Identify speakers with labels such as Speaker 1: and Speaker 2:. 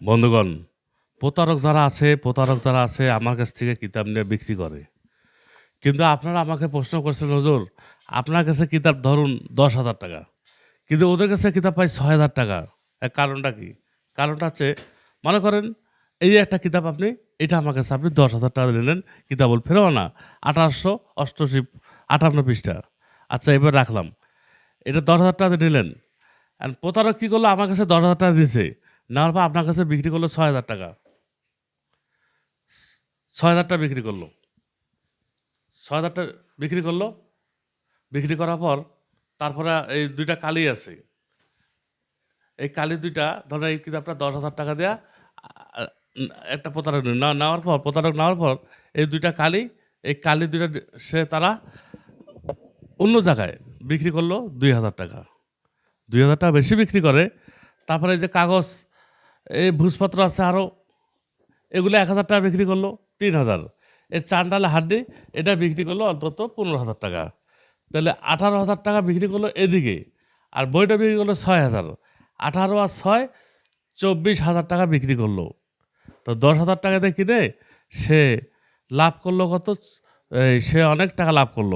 Speaker 1: বন্ধুগণ, প্রতারক যারা আছে, প্রতারক যারা আছে, আমার কাছ থেকে কিতাব নিয়ে বিক্রি করে। কিন্তু আপনারা আমাকে প্রশ্ন করছেন, হুজুর, আপনার কাছে কিতাব ধরুন দশ হাজার টাকা, কিন্তু ওদের কাছে কিতাব পাই ছয় হাজার টাকা। এর কারণটা কি? কারণটা হচ্ছে, মনে করেন, এই একটা কিতাব আপনি, এটা আমার কাছে আপনি দশ হাজার টাকা নিলেন, কিতাবুল ফেরো না আঠারোশো অষ্টশি আটান্ন পৃষ্ঠা। আচ্ছা এবার রাখলাম। এটা দশ হাজার টাকা নিলেন। আর প্রতারক কী করল? আমার কাছে দশ হাজার টাকা দিয়েছে নেওয়ার পর আপনার কাছে বিক্রি করল ছয় হাজার টাকা। ছয় হাজার টাকা বিক্রি করল। ছয় হাজার টাকা বিক্রি করল। বিক্রি করার পর তারপরে এই দুইটা কালি আছে। এই কালি দুইটা ধরো এই কিতাবটা দশ হাজার টাকা দেয়া, একটা প্রতারক না নেওয়ার পর, প্রতারক নেওয়ার পর এই দুইটা কালি, এই কালি দুইটা সে তারা অন্য জায়গায় বিক্রি করল দুই হাজার টাকা। দুই হাজার টাকা বেশি বিক্রি করে। তারপরে এই যে কাগজ এই ভুজপত্র আছে আরও এগুলো এক হাজার টাকা বিক্রি করল, তিন হাজার। এই চান্ডালে হাড্ডি, এটা বিক্রি করল অন্তত পনেরো হাজার টাকা। তাহলে আঠারো হাজার টাকা বিক্রি করল এদিকে, আর বইটা বিক্রি করল ছয় হাজার। আঠারো আর ছয়, চব্বিশ হাজার টাকা বিক্রি করল। তো দশ হাজার টাকাতে কিনে সে লাভ করল কত? সে অনেক টাকা লাভ করল।